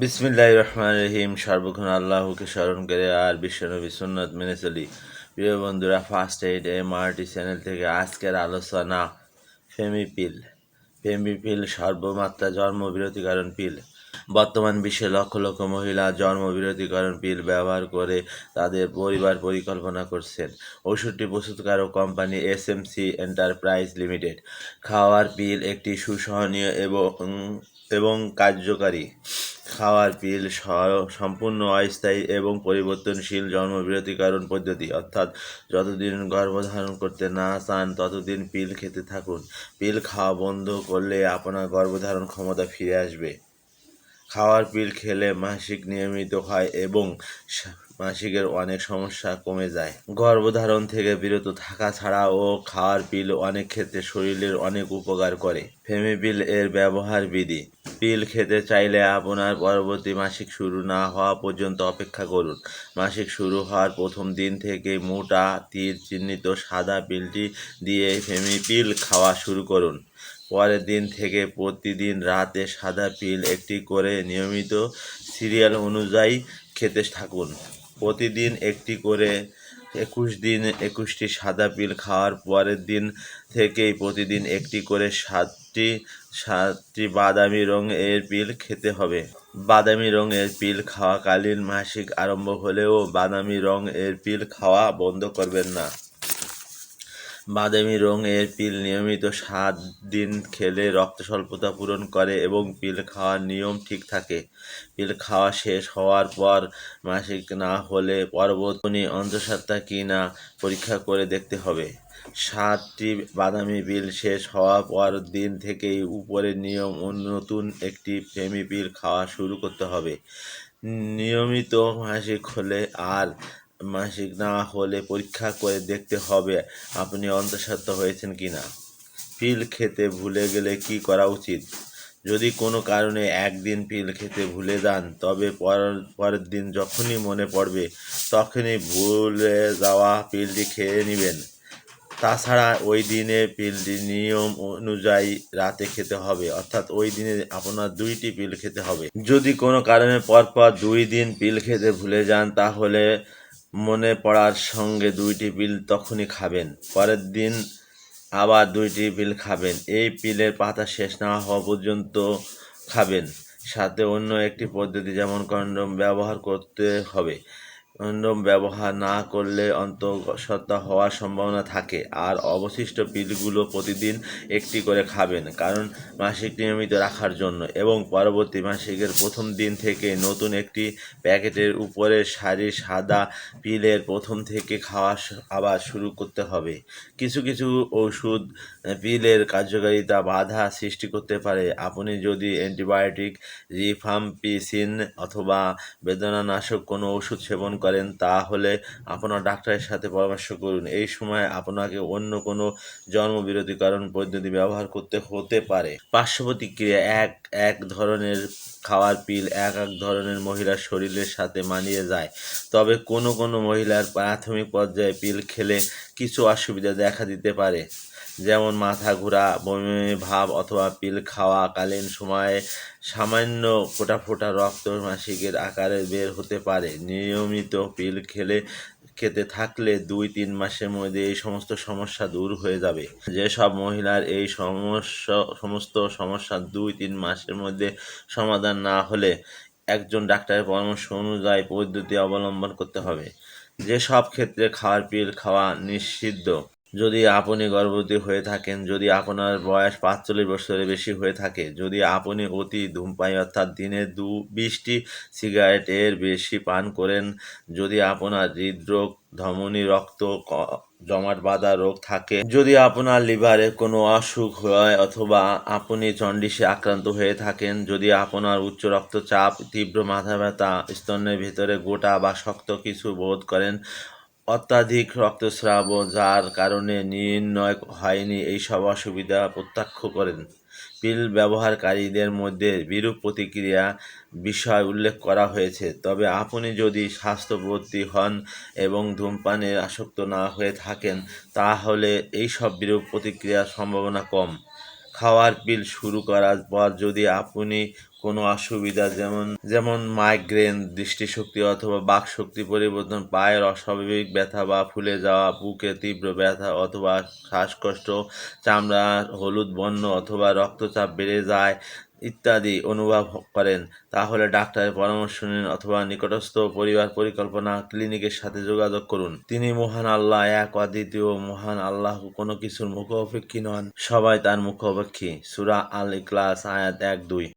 বিসমিল্লাহ রহমান রহিম সর্বক্ষণ আল্লাহকে স্মরণ করে আর বিশ্বনবী সুন্নত মেনে চলি। প্রিয় বন্ধুরা first aid M RT channel থেকে আজকের আলোচনা ফেমিপিল ফেমিপিল সর্বমাত্রা জন্মবিরতিকরণ পিল। বর্তমান বিশ্বে লক্ষ লক্ষ মহিলা জন্মবিরতিকরণ পিল ব্যবহার করে তাদের পরিবার পরিকল্পনা করছেন। ওষুধটি প্রস্তুতকারক company S M C enterprise limited খাওয়ার পিল একটি সুসহনীয় এবং এবং কার্যকারী। খাওয়ার পিল সম্পূর্ণ অস্থায়ী এবং পরিবর্তনশীল জন্মবিরতিকরণ পদ্ধতি। অর্থাৎ যতদিন গর্ভধারণ করতে না চান, ততদিন পিল খেতে থাকুন। পিল খাওয়া বন্ধ করলে আপনার গর্ভধারণ ক্ষমতা ফিরে আসবে। খাওয়ার পিল খেলে মাসিক নিয়মিত হয় এবং মাসিকের অনেক সমস্যা কমে যায়। গর্ভধারণ থেকে বিরত থাকা ছাড়াও খাওয়ার পিল অনেক ক্ষেত্রে শরীরের অনেক উপকার করে। ফেমিপিল এর ব্যবহার বিধি। পিল খেতে চাইলে আপনার পরবর্তী মাসিক শুরু না হওয়া পর্যন্ত অপেক্ষা করুন। মাসিক শুরু হওয়ার প্রথম দিন থেকে মোটা, তীর চিহ্নিত সাদা পিলটি দিয়ে ফেমিপিল খাওয়া শুরু করুন। পরের দিন থেকে প্রতিদিন রাতে সাদা পিল একটি করে নিয়মিত সিরিয়াল অনুযায়ী খেতে থাকুন। প্রতিদিন একটি করে একুশ দিন, একুশটি সাদা পিল খাওয়ার পরের দিন থেকেই প্রতিদিন একটি করে সাতটি সাতটি বাদামি রঙের পিল খেতে হবে। বাদামি রঙের পিল খাওয়াকালীন মাসিক আরম্ভ হলেও বাদামি রঙের পিল খাওয়া বন্ধ করবেন না। বাদামি রঙের পিল নিয়মিত সাত দিন খেলে রক্ত স্বল্পতা পূরণ করে এবং পিল খাওয়ার নিয়ম ঠিক থাকে। পিল খাওয়া শেষ হওয়ার পর মাসিক না হলে পরবর্তী অন্তঃসত্ত্বা কি না পরীক্ষা করে দেখতে হবে। সাতটি বাদামি পিল শেষ হওয়ার পর দিন থেকেই উপরের নিয়ম নতুন একটি ফেমি পিল খাওয়া শুরু করতে হবে। নিয়মিত মাসিক হলে আর মাসিক না হলে পরীক্ষা করে দেখতে হবে আপনি অন্তঃসত্ত্বা হয়েছেন কিনা পিল খেতে ভুলে গেলে কি করা উচিত? যদি কোনো কারণে একদিন পিল খেতে ভুলে যান, তবে পরের দিন যখনই মনে পড়বে, তখনই ভুলে যাওয়া পিলটি খেয়ে নেবেন। তাছাড়া ওই দিনে পিলটি নিয়ম অনুযায়ী রাতে খেতে হবে, অর্থাৎ ওই দিনে আপনার দুইটি পিল খেতে হবে। যদি কোনো কারণে পরপর দুই দিন পিল খেতে ভুলে যান, তাহলে মনে পড়ার সঙ্গে দুইটি পিল তখনই খাবেন, পরের দিন আবার দুইটি পিল খাবেন। এই পিলের পাতা শেষ না হওয়া পর্যন্ত খাবেন, সাথে অন্য একটি পদ্ধতি যেমন কন্ডম ব্যবহার করতে হবে। কন্ডম ব্যবহার না করলে অন্তঃসত্ত্বা হওয়ার সম্ভাবনা থাকে। আর অবশিষ্ট পিলগুলো প্রতিদিন একটি করে খাবেন, কারণ মাসিক নিয়মিত রাখার জন্য। এবং পরবর্তী মাসিকের প্রথম দিন থেকে নতুন একটি প্যাকেটের উপরে সারি সাদা পিলের প্রথম থেকে খাওয়া আবার শুরু করতে হবে। কিছু কিছু ওষুধ পিলের কার্যকারিতা বাধা সৃষ্টি করতে পারে। আপনি যদি অ্যান্টিবায়োটিক, রিফাম্পিসিন অথবা বেদনানাশক কোনো ওষুধ সেবন করেন তাহলে আপনার ডাক্তারের সাথে পরামর্শ করুন। এই সময় আপনাকে অন্য কোনো জন্মবিরতিকরণ পদ্ধতি ব্যবহার করতে হতে পারে। পার্শ্ব প্রতিক্রিয়া এক এক ধরনের খাওয়ার পিল, এক এক ধরনের মহিলার শরীরের সাথে মানিয়ে যায়। তবে কোনো কোনো মহিলার প্রাথমিক পর্যায়ে পিল খেলে কিছু অসুবিধা দেখা দিতে পারে। যেমন মাথা ঘোরা, বমি, ভাব অথবা পিল খাওয়াকালীন সময়ে সামান্য ফোঁটা ফোঁটা রক্ত মাসিকের আকারে বের হতে পারে। নিয়মিত পিল খেলে, খেতে থাকলে দুই তিন মাসের মধ্যে এই সমস্ত সমস্যা দূর হয়ে যাবে। যেসব মহিলার এই সমস্যা, সমস্ত সমস্যা দুই তিন মাসের মধ্যে সমাধান না হলে একজন ডাক্তারের পরামর্শ অনুযায়ী পদ্ধতি অবলম্বন করতে হবে। যেসব ক্ষেত্রে খাওয়ার পিল খাওয়া নিষিদ্ধ যদি আপনি গর্ভবতী হয়ে থাকেন, যদি আপনার বয়স পাঁচচল্লিশ বছরের বেশি হয়ে থাকে, যদি আপনি অতি ধূমপায়ী অর্থাৎ দিনে দু, বিশটি সিগারেটের বেশি পান করেন, যদি আপনার হৃদরোগ, ধমনী, রক্ত জমাট বাঁধা রোগ থাকে, যদি আপনার লিভারে কোনো অসুখ হয় অথবা আপনি জন্ডিসে আক্রান্ত হয়ে থাকেন, যদি আপনার উচ্চ রক্তচাপ, তীব্র মাথা ব্যথা স্তনের ভিতরে গোটা বা শক্ত কিছু বোধ করেন অত্যাধিক রক্তস্রাব যার কারণে নির্ণয় হয়নি এইসব অসুবিধা প্রত্যক্ষ করেন। পিল ব্যবহারকারীদের মধ্যে বিরূপ প্রতিক্রিয়া বিষয় উল্লেখ করা হয়েছে। তবে আপনি যদি স্বাস্থ্যবর্তী হন এবং ধূমপানে আসক্ত না হয়ে থাকেন, তাহলে এইসব বিরূপ প্রতিক্রিয়ার সম্ভাবনা কম। খাওয়ার পিল শুরু করার পর যদি আপনি কোনো অসুবিধা যেমন যেমন মাইগ্রেন দৃষ্টিশক্তি অথবা বাকশক্তি পরিবর্তন, পায়ের অস্বাভাবিক ব্যথা বা ফুলে যাওয়া, বুকে তীব্র ব্যথা অথবা শ্বাসকষ্ট চামড়া হলুদ বন্য অথবা রক্তচাপ বেড়ে যায় ইত্যাদি অনুভব করেন, তাহলে ডাক্তারের পরামর্শ নিন অথবা নিকটস্থ পরিবার পরিকল্পনা ক্লিনিকের সাথে যোগাযোগ করুন। তিনি মহান আল্লাহ, এক অদ্বিতীয় মহান আল্লাহ, কোনো কিছুর মুখোপেক্ষী নন। সবাই তার মুখোপেক্ষী। সুরা আল ইকলাস আয়াত এক দুই।